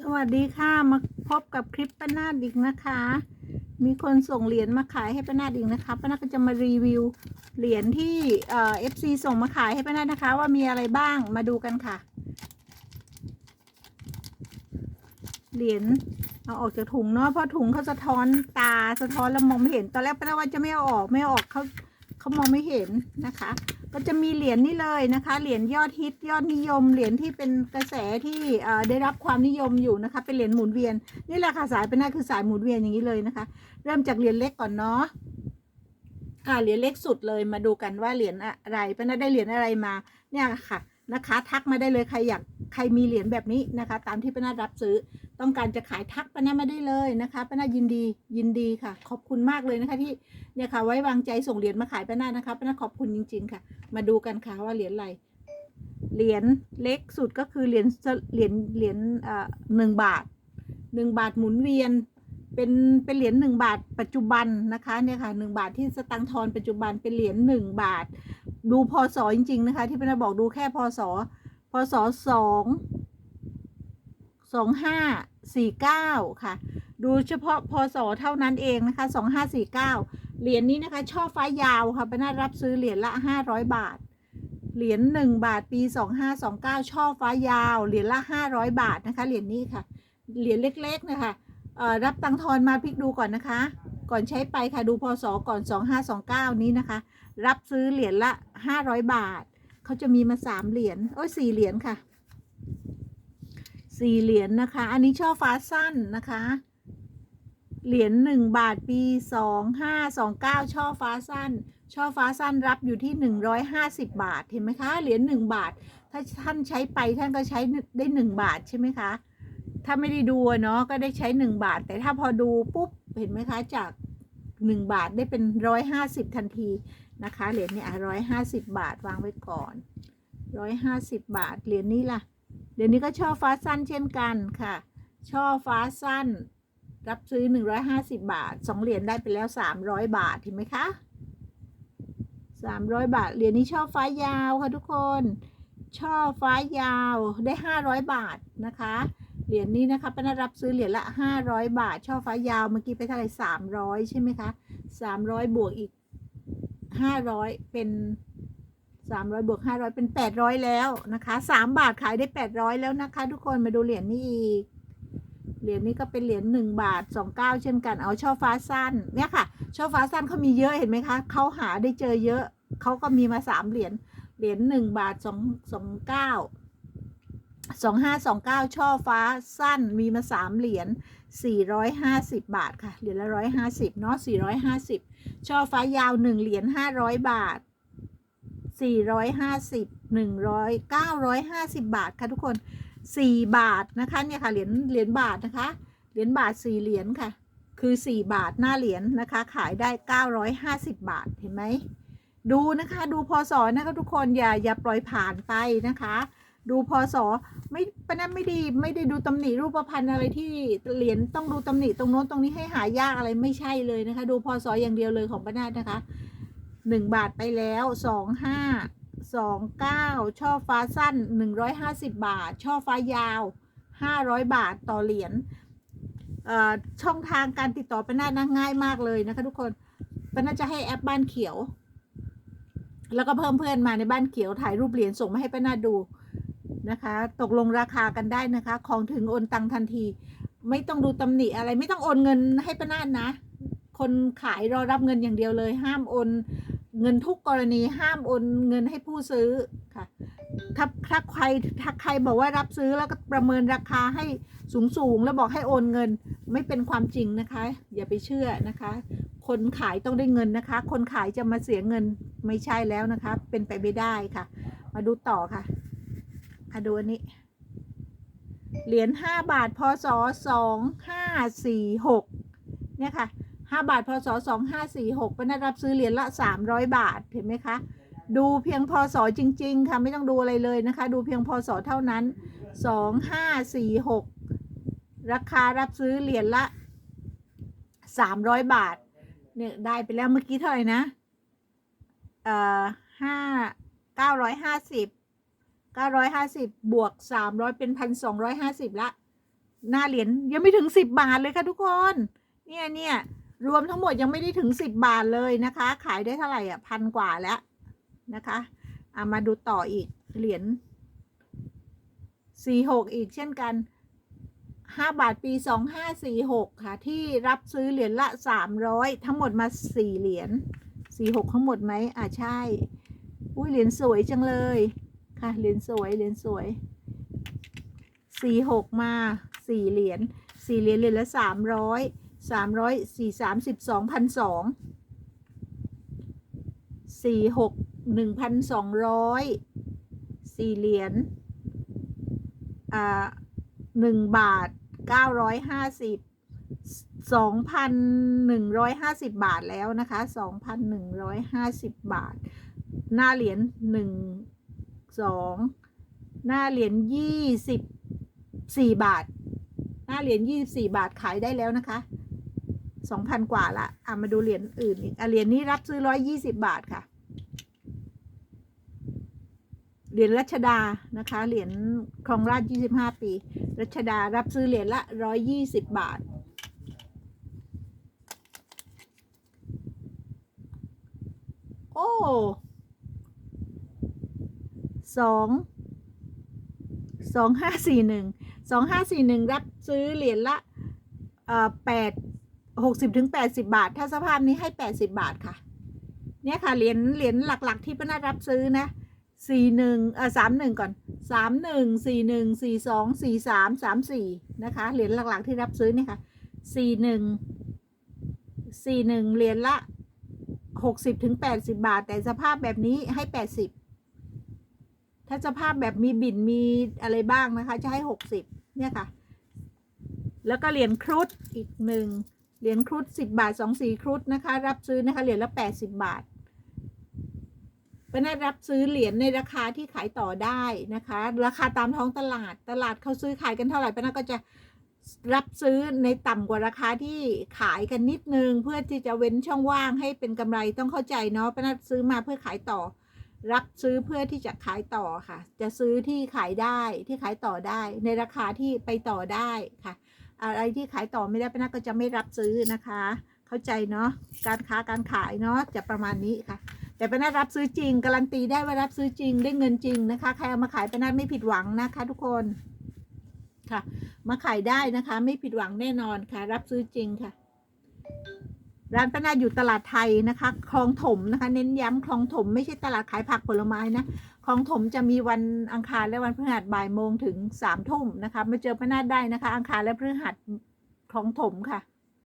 สวัสดีค่ะ มาพบกับคลิปป้านาดอีกนะคะ มีคนส่งเหรียญมาขายให้ป้านาดอีกนะคะป้านาดก็จะมารีวิวเหรียญที่เอ่อฟซีส่งมาขายให้ป้านาดนะคะ ว่ามีอะไรบ้างมาดูกันค่ะ เหรียญเอาออกจากถุงเนาะเพราะถุงเขาสะท้อนตาสะท้อนแล้วมองไม่เห็น ตอนแรกป้านาดว่าจะไม่เอาออกไม่เอาออกเขาเขามองไม่เห็นนะคะ ก็จะมีเหรียญนี่เลยนะคะ เหรียญยอดฮิตยอดนิยม เหรียญที่เป็นกระแสที่ได้รับความนิยมอยู่นะคะ เป็นเหรียญหมุนเวียน นี่แหละค่ะสายเป็นหน้าคือสายหมุนเวียนอย่างนี้เลยนะคะ เริ่มจากเหรียญเล็กก่อนเนาะอ่าเหรียญเล็กสุดเลยมาดูกันว่าเหรียญอะไรเป็นน้าได้เหรียญอะไรมาเนี่ยค่ะนะคะ ทักมาได้เลยใครอยากใครมีเหรียญแบบนี้นะคะ ตามที่เป้านารับซื้อ ต้องการจะขายทักป้านามาได้เลยนะคะป้านายินดียินดีค่ะ ขอบคุณมากเลยนะคะที่เนี่ยค่ะไว้วางใจส่งเหรียญมาขายป้านานะคะป้านาขอบคุณจริง ๆ ค่ะ มาดูกันค่ะว่าเหรียญอะไรเหรียญเล็กสุดก็คือเหรียญเหรียญเหรียญเอ่อหนึ่งบาทหนึ่งบาทหมุนเวียน เป็นเป็นเหรียญหนึ่งบาท ปัจจุบันนะคะเนี่ยค่ะหนึ่งบาทที่สตังทอนปัจจุบันเป็นเหรียญหนึ่งบาท ดูพศจริง ๆ นะคะ ที่เป็นบอกดูแค่พศพศสอง สองห้าสี่เก้าค่ะ ดูเฉพาะพศเท่านั้นเองนะคะสองห้าสี่เก้าเหรียญนี้นะคะ ช่อฟ้ายาวค่ะเป็นน่ารับซื้อเหรียญละห้าร้อยบาท เหรียญหนึ่งบาทปีสองห้าสองเก้าช่อฟ้ายาว เหรียญละห้าร้อยบาทนะคะ เหรียญนี้ค่ะ เหรียญเล็กๆนะคะรับตังค์ทอนมาพลิกดูก่อนนะคะ ก่อนใช้ไปค่ะดูพศก่อนสองห้าสองเก้านี้นะคะ รับซื้อเหรียญละห้าร้อยบาท เขาจะมีมาสามเหรียญโอ้ยสี่เหรียญค่ะ สี่เหรียญนะคะ อันนี้ช่อฟ้าสั้นนะคะ เหรียญหนึ่งบาทปีสองห้าสองเก้าช่อฟ้าสั้น ช่อฟ้าสั้นรับอยู่ที่หนึ่งร้อยห้าสิบบาท เห็นไหมคะ เหรียญหนึ่งบาท ถ้าท่านใช้ไปท่านก็ใช้ได้หนึ่งบาทใช่ไหมคะ ถ้าไม่ได้ดูเนาะก็ได้ใช้หนึ่งบาท แต่ถ้าพอดูปุ๊บ เห็นไหมคะ จากหนึ่งบาทได้เป็นร้อยห้าสิบทันทีนะคะ เหรียญเนี่ยร้อยห้าสิบบาทวางไว้ก่อนร้อยห้าสิบบาท เหรียญนี้ล่ะ เดี๋ยวนี้ก็ช่อฟ้าสั้นเช่นกันค่ะ ช่อฟ้าสั้น รับซื้อหนึ่งร้อยห้าสิบบาทสองเหรียญได้ไปแล้วสามร้อยบาทเห็นไหมคะสามร้อยบาท เหรียญนี้ช่อฟ้ายาวค่ะทุกคน ช่อฟ้ายาวได้ห้าร้อยบาทนะคะ เหรียญนี้นะคะป้านรับซื้อเหรียญละห้าร้อยบาท ช่อฟ้ายาวเมื่อกี้ไปเท่าไหร่สามร้อยใช่ไหมคะสามร้อยบวกอีกห้าร้อยเป็น สามร้อยบวกห้าร้อยเป็นแปดร้อยแล้วนะคะสามบาทขายได้แปดร้อยแล้วนะคะ ทุกคนมาดูเหรียญนี้อีกเหรียญนี้ก็เป็นเหรียญหนึ่งบาทสองเก้าเช่นกันเอาช่อฟ้าสั้นเนี่ยค่ะช่อฟ้าสั้นเขามีเยอะเห็นไหมคะเขาหาได้เจอเยอะเขาก็มีมาสามเหรียญเหรียญหนึ่งบาทสองสองเก้าสองห้าสองเก้าช่อฟ้าสั้นมีมาสามเหรียญสี่ร้อยห้าสิบบาทค่ะเหรียญละร้อยห้าสิบเนาะสี่ร้อยห้าสิบช่อฟ้ายาวหนึ่งเหรียญห้าร้อยบาท สี่ร้อยห้าสิบหนึ่งร้อยเก้าร้อยห้าสิบบาทค่ะทุกคนสี่บาทนะคะเนี่ยค่ะเหรียญเหรียญบาทนะคะ เหรียญบาทสี่เหรียญค่ะ คือสี่บาทหน้าเหรียญนะคะ ขายได้เก้าร้อยห้าสิบบาทเห็นไหมดูนะคะดูพศนะคะทุกคนอย่าอย่าปล่อยผ่านไปนะคะ ดูพศไม่ปนั้นไม่ดีไม่ได้ดูตำหนิรูปพรรณอะไรที่เหรียญต้องดูตำหนิตรงโน้นตรงนี้ให้หายากอะไรไม่ใช่เลยนะคะ ดูพศอย่างเดียวเลยของป้านาดนะคะ หนึ่งบาทไปแล้วสองห้าสองเก้าช่อฟ้าสั้นหนึ่งร้อยห้าสิบบาท ช่อฟ้ายาวห้าร้อยบาทต่อเหรียญช่องทางการติดต่อเป็นน่านะง่ายมากเลยนะคะทุกคนเป็นน่าจะให้แอปบ้านเขียว แล้วก็เพิ่มเพื่อนมาในบ้านเขียวถ่ายรูปเหรียญส่งมาให้ป้านาดูนะคะ ตกลงราคากันได้นะคะ ของถึงโอนตังทันที ไม่ต้องดูตำหนิอะไรไม่ต้องโอนเงินให้ป้านานะ คนขายรอรับเงินอย่างเดียวเลย ห้ามโอน เงินทุกกรณีห้ามโอนเงินให้ผู้ซื้อค่ะถ้าถ้าใครถ้าใครบอกว่ารับซื้อแล้วก็ประเมินราคาให้สูงสูงๆแล้วบอกให้โอนเงินไม่เป็นความจริงนะคะ อย่าไปเชื่อนะคะ คนขายต้องได้เงินนะคะ คนขายจะมาเสียเงินไม่ใช่แล้วนะคะ เป็นไปไม่ได้ค่ะ มาดูต่อค่ะมาดูอันนี้เหรียญห้าบาทพศสองห้าสี่หกเนี่ยค่ะ ห้าบาท พศสองห้าสี่หกเป็นด้รับซื้อเหรียญละสามร้อยบาท เห็นไหมคะ ดูเพียงพศจริง ๆ ค่ะ ไม่ต้องดูอะไรเลยนะคะ ดูเพียงพศเท่านั้นสองห้าสี่หกราคารับซื้อเหรียญละสามร้อยบาท เนี่ยได้ไปแล้วเมื่อกี้เท่าไหร่นะ เอ่อห้าเก้าร้อยห้าสิบเก้าร้อยห้าสิบบวกสามร้อยเป็นพันสองร้อยห้าสิบละ หน้าเหรียญยังไม่ถึงสิบบาทเลยค่ะทุกคน เนี่ยเนี่ย รวมทั้งหมดยังไม่ได้ถึงสิบบาทเลยนะคะ ขายได้เท่าไหร่อะพันกว่าแล้วนะคะอะมาดูต่ออีกเหรียญสี่หกอีกเช่นกันห้าบาทปีสองห้าสี่หกค่ะ ที่รับซื้อเหรียญละสามร้อยทั้งหมดมาสี่เหรียญสี่หกทั้งหมดไหมอะใช่อุ้ยเหรียญสวยจังเลยค่ะเหรียญสวยเหรียญสวยสี่หกมาสี่เหรียญสี่เหรียญเหรียญละสามร้อย สามร้อยสี่สามสิบสองพันสองสี่หกหนึ่งพันสองร้อยสี่เหรียญอ่าหนึ่งบาทเก้าร้อยห้าสิบสองพันหนึ่งร้อยห้าสิบบาทแล้วนะคะสองพันหนึ่งร้อยห้าสิบบาท หน้าเหรียญหนึ่งสองหน้าเหรียญยี่สิบสี่บาท หน้าเหรียญยี่สิบสี่บาทขายได้แล้วนะคะ สองพันกว่าละอะมาดูเหรียญอื่นอีกอะเหรียญนี้รับซื้อร้อยยี่สิบบาทค่ะ เหรียญรัชดานะคะ เหรียญครองราชยี่สิบห้าปี รัชดารับซื้อเหรียญละร้อยยี่สิบบาทโอ้สองสองห้าสี่หนึ่งสองห้าสี่หนึ่งรับซื้อเหรียญละเอ่อแปด หกสิบถึงแปดสิบาท ถ้าสภาพนี้ให้แปดสิบาทค่ะ เนี่ยค่ะเหรียญเหรียญหลักๆที่ป้านารับซื้อนะสี่หนึ่งเออสามหนึ่งก่อนสามหนึ่งสี่หนึ่งสี่สองสี่สามสามสี่นะคะเหรียญหลักๆที่รับซื้อเนี่ยค่ะสี่หนึ่งสี่หนึ่งเหรียญละหกสิบถึงแปดสิบาท แต่สภาพแบบนี้ให้แปดสิบถ้าสภาพแบบมีบินมีอะไรบ้างนะคะ จะให้หกสิบเนี่ยค่ะ แล้วก็เหรียญครุฑอีกหนึ่ง เหรียญครุฑสิบบาทสองสีครุฑนะคะ รับซื้อนะคะเหรียญละแปดสิบบาทเป็นได้รับซื้อเหรียญในราคาที่ขายต่อได้นะคะ ราคาตามท้องตลาดตลาดเขาซื้อขายกันเท่าไหร่ป้านาก็จะรับซื้อในต่ำกว่าราคาที่ขายกันนิดนึง เพื่อที่จะเว้นช่องว่างให้เป็นกำไรต้องเข้าใจเนาะป้านาซื้อมาเพื่อขายต่อ รับซื้อเพื่อที่จะขายต่อค่ะ จะซื้อที่ขายได้ที่ขายต่อได้ ในราคาที่ไปต่อได้ค่ะ อะไรที่ขายต่อไม่ได้ป้านาก็จะไม่รับซื้อนะคะ เข้าใจเนาะการค้าการขายเนาะจะประมาณนี้ค่ะ แต่ป้านารับซื้อจริงการันตีได้ว่ารับซื้อจริงได้เงินจริงนะคะใครเอามาขายป้านาไม่ผิดหวังนะคะ ทุกคนค่ะ มาขายได้นะคะ ไม่ผิดหวังแน่นอนค่ะ รับซื้อจริงค่ะ ร้านป้านาอยู่ตลาดไทยนะคะคลองถมนะคะ เน้นย้ำคลองถมไม่ใช่ตลาดขายผักผลไม้นะคลองถมจะมีวันอังคารและวันพฤหัสบ่ายโมงถึงสามทุ่มนะคะมาเจอป้านาได้นะคะ อังคารและพฤหัสคลองถมค่ะ